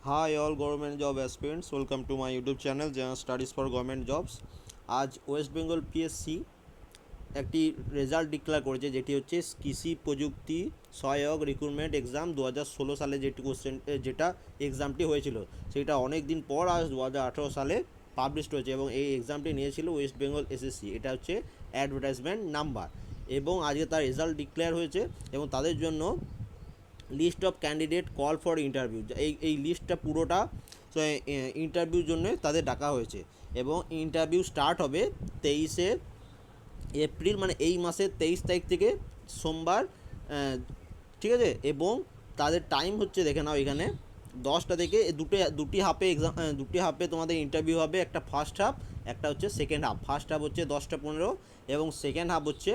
Hi all government job aspirants, welcome to my YouTube channel General Studies for Government Jobs. আজ West Bengal PSC একটি result declare করেছে যেটি হচ্ছে কৃষি প্রযুক্তি সহায়ক রিক্রুটমেন্ট এক্সাম দু হাজার ষোলো সালে যেটি কোশ্চেন যেটা এক্সামটি হয়েছিল সেটা অনেক দিন পর আজ দু হাজার আঠেরো সালে পাবলিশড হয়েছে এবং এই এক্সামটি নিয়েছিল ওয়েস্ট বেঙ্গল এসএসসি এটা হচ্ছে অ্যাডভার্টাইজমেন্ট নাম্বার এবং আজকে তার রেজাল্ট ডিক্লেয়ার হয়েছে এবং তাদের জন্য list of candidate call for interview এই এই লিস্টটা পুরোটা ইন্টারভিউর জন্য তাদের ডাকা হয়েছে। এবং ইন্টারভিউ স্টার্ট হবে তেইশে এপ্রিল মানে এই মাসের তেইশ তারিখ থেকে সোমবার ঠিক আছে? এবং তাদের টাইম হচ্ছে, দেখে নাও এখানে, দশটা থেকে দুটো, দুটি হাফে এক্সাম দুটি হাফে তোমাদের ইন্টারভিউ হবে, একটা ফার্স্ট হাফ একটা হচ্ছে সেকেন্ড হাফ ফার্স্ট হাফ হচ্ছে দশটা পনেরো, এবং সেকেন্ড হাফ হচ্ছে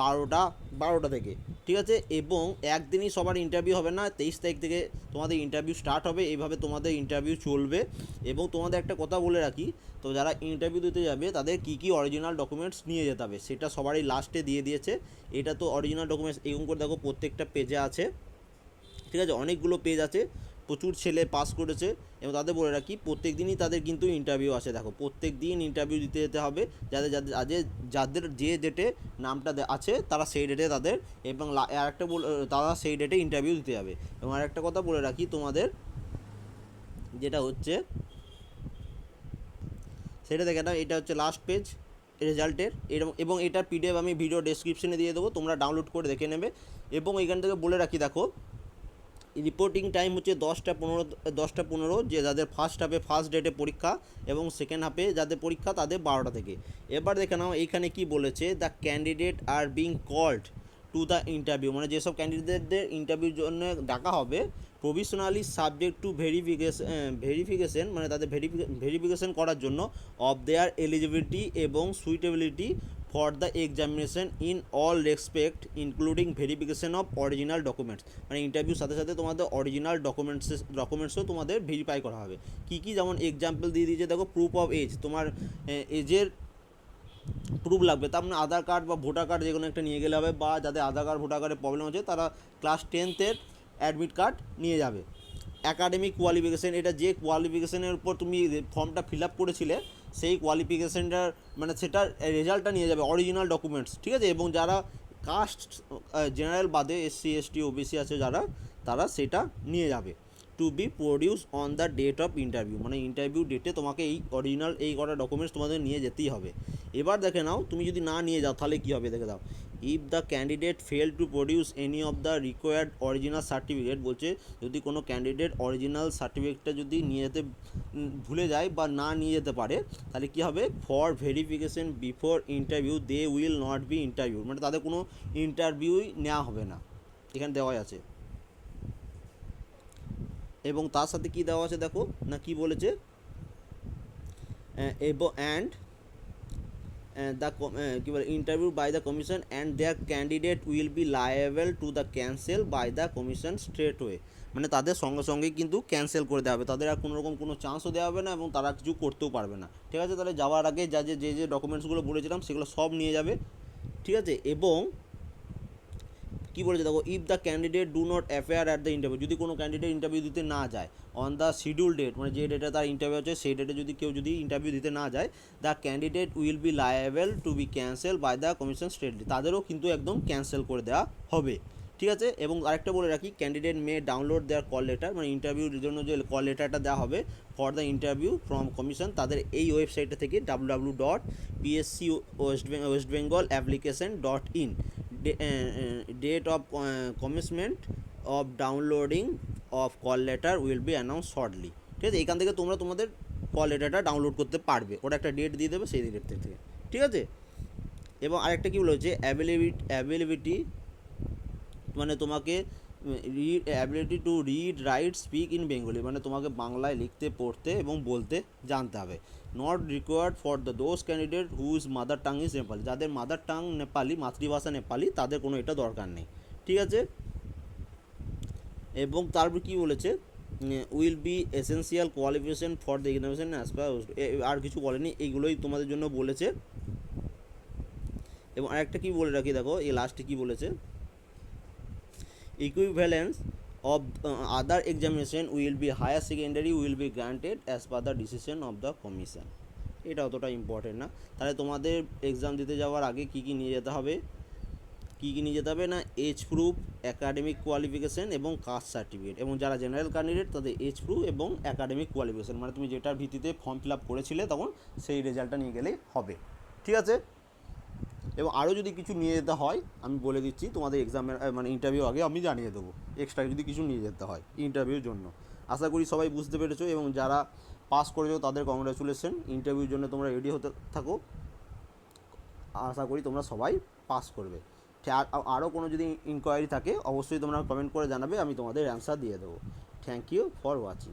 বারোটা বারোটা থেকে। ঠিক আছে? এবং একদিনই সবার ইন্টারভিউ হবে না, তেইশ তারিখ থেকে তোমাদের ইন্টারভিউ স্টার্ট হবে, এইভাবে তোমাদের ইন্টারভিউ চলবে। এবং তোমাদের একটা কথা বলে রাখি, তো যারা ইন্টারভিউ দিতে যাবে, তাদের কী কী অরিজিনাল ডকুমেন্টস নিয়ে যেতে হবে, সেটা সবারই লাস্টে দিয়ে দিয়েছে। এটা তো অরিজিনাল ডকুমেন্টস এরকম করে দেখো প্রত্যেকটা পেজে আছে। ঠিক আছে? অনেকগুলো পেজ আছে। প্রচুর ছেলে পাস করেছে এবং তাদের বলে রাখি প্রত্যেক দিনই তাদের কিন্তু ইন্টারভিউ আছে দেখো প্রত্যেক দিন ইন্টারভিউ দিতে যেতে হবে, যাদের যাদের আজে যাদের যে ডেটে নামটা আছে, তারা সেই ডেটে তাদের এবং আরেকটা বল, তারা সেই ডেটে ইন্টারভিউ দিতে যাবে। এবং আরেকটা কথা বলে রাখি, তোমাদের যেটা হচ্ছে, সেটা দেখে নাও, এটা হচ্ছে লাস্ট পেজ রেজাল্টের এবং এটা পিডিএফ আমি ভিডিও ডেসক্রিপশনে দিয়ে দেবো, তোমরা ডাউনলোড করে দেখে নেবে। এবং এখান থেকে বলে রাখি, দেখো রিপোর্টিং টাইম হচ্ছে দশটা পনেরো দশটা পনেরো, যে যাদের ফার্স্ট হাফে ফার্স্ট ডেটে পরীক্ষা এবং সেকেন্ড হাফে যাদের পরীক্ষা তাদের বারোটা থেকে। এবার দেখে নাও এইখানে কি বলেছে the candidate are being called to the interview মানে যেসব ক্যান্ডিডেটদের ইন্টারভিউর জন্য ডাকা হবে provisionally subject to verification verification মানে তাদের ভেরিফিকেশন করার জন্য অফ দেয়ার এলিজিবিলিটি এবং suitability for the examination in all respect including verification of original documents মানে ইন্টারভিউর সাথে সাথে তোমাদের অরিজিনাল ডকুমেন্টস ডকুমেন্টসও তোমাদের ভেরিফাই করা হবে। কী কী যেমন এক্সাম্পল দিয়ে দিয়েছে, দেখো প্রুফ অফ এজ তোমার এজের প্রুফ লাগবে। তার মানে আধার কার্ড বা ভোটার কার্ড যে কোনো একটা নিয়ে গেলে হবে, বা যাদের আধার কার্ড ভোটার কার্ডের প্রবলেম হচ্ছে তারা ক্লাস টেনথের অ্যাডমিট কার্ড নিয়ে যাবে। অ্যাকাডেমিক কোয়ালিফিকেশান এটা যে কোয়ালিফিকেশানের উপর তুমি ফর্মটা ফিল আপ করেছিলে, সেই কোয়ালিফিকেশানটার মানে সেটার রেজাল্টটা নিয়ে যাবে অরিজিনাল ডকুমেন্টস ঠিক আছে? এবং যারা কাস্ট জেনারেল বাদে এসসি এসটি ওবিসি আছে যারা, তারা সেটা নিয়ে যাবে। To be produce on the date of interview মানে ইন্টারভিউ ডেটে তোমাকে এই অরিজিনাল এই কটা ডকুমেন্টস তোমাদের নিয়ে যেতেই হবে। এবার দেখে নাও, তুমি যদি না নিয়ে যাও, তাহলে কী হবে দেখে দাও। If the candidate fail to produce any of the required original certificate বলছে যদি কোনো ক্যান্ডিডেট অরিজিনাল সার্টিফিকেটটা যদি নিয়ে যেতে ভুলে যায় বা না নিয়ে যেতে পারে, তাহলে কী হবে? For verification before interview they will not be interview মানে তাদের কোনো ইন্টারভিউই নেওয়া হবে না। এখানে দেওয়াই আছে। এবং তার সাথে কি দেওয়া আছে দেখো? না কি বলেছে? এবং অ্যান্ড দ্য কী বলে? Interview by the commission and their candidate will be liable to the cancel by the commission straight way মানে তাদের সঙ্গে সঙ্গে কিন্তু ক্যান্সেল করে দেওয়া হবে। তাদের আর কোনো রকম কোনো চান্সও দেওয়া হবে না এবং তারা কিছু করতেও পারবে না। ঠিক আছে? তাহলে যাওয়ার আগে যে যে যে ডকুমেন্টসগুলো বলেছিলাম সেগুলো সব নিয়ে যাবে। ঠিক আছে? এবং কি বলেছে? দেখো if the candidate do not appear at the interview যদি কোনো ক্যান্ডিডেট ইন্টারভিউ দিতে না যায় অন দ্য শিডিউল ডেট মানে যে ডেটে তার ইন্টারভিউ আছে, সেই ডেটে যদি কেউ যদি ইন্টারভিউ দিতে না যায় the candidate will be liable to be cancel by the commission straightly তাদেরও কিন্তু একদম ক্যান্সেল করে দেওয়া হবে। ঠিক আছে? এবং আরেকটা বলে রাখি candidate may download their call letter মানে ইন্টারভিউর জন্য যে কল লেটারটা দেওয়া হবে for the interview from commission তাদের এই ওয়েবসাইটটা থেকে W W dot PSC west West Bengal application dot in date of commencement of downloading of call letter will be announce shortly ঠিক আছে? এখান থেকে তোমরা তোমাদের কল লেটারটা ডাউনলোড করতে পারবে। ওটা একটা ডেট দিয়ে দেবে সেই ডেট থেকে। ঠিক আছে? এবং আরেকটা কী বলেছে? অ্যাভেলেবিলিটি অ্যাভেলেবিলিটি মানে তোমাকে read ability to read write speak in Bengali মানে তোমাকে বাংলায় লিখতে, পড়তে এবং বলতে জানতে হবে। Not required for the those candidate whose mother tongue is Nepali যাদের মাদার টাং নেপালি মাতৃভাষা নেপালি তাদের কোনো এটা দরকার নেই। ঠিক আছে? এবং তারপর কী বলেছে? Will be essential qualification for the examination as per আর কিছু বলেনি, এইগুলোই তোমাদের জন্য বলেছে। এবং আরেকটা কী বলে রাখি, দেখো, এই লাস্টে কী বলেছে? Equivalence of uh, other examination will be higher secondary will be granted as per the decision of the commission. এটা অতটা ইম্পর্টেন্ট না। তাহলে তোমাদের এক্সাম দিতে যাওয়ার আগে কী কী নিয়ে যেতে হবে? কী কী নিয়ে যেতে হবে না? এজ প্রুফ একাডেমিক কোয়ালিফিকেশন এবং কাস্ট সার্টিফিকেট এবং যারা জেনারেল ক্যান্ডিডেট তাদের এজ প্রুফ এবং একাডেমিক কোয়ালিফিকেশন মানে তুমি যেটার ভিত্তিতে ফর্ম ফিল আপ করেছিলে তখন সেই রেজাল্টটা নিয়ে গেলেই হবে। ঠিক আছে? এবং আরও যদি কিছু নিয়ে যেতে হয়, আমি বলে দিচ্ছি তোমাদের এক্সামের মানে ইন্টারভিউ আগে আমি জানিয়ে দেবো। এক্সট্রা যদি কিছু নিয়ে যেতে হয় ইন্টারভিউর জন্য। আশা করি সবাই বুঝতে পেরেছ এবং যারা পাস করেছ তাদের কংগ্রাচুলেশন ইন্টারভিউর জন্য তোমরা রেডি হতে থাকো। আশা করি তোমরা সবাই পাস করবে। আরও কোনো যদি ইনকোয়ারি থাকে, অবশ্যই তোমরা কমেন্ট করে জানাবে, আমি তোমাদের অ্যান্সার দিয়ে দেবো। Thank you for watching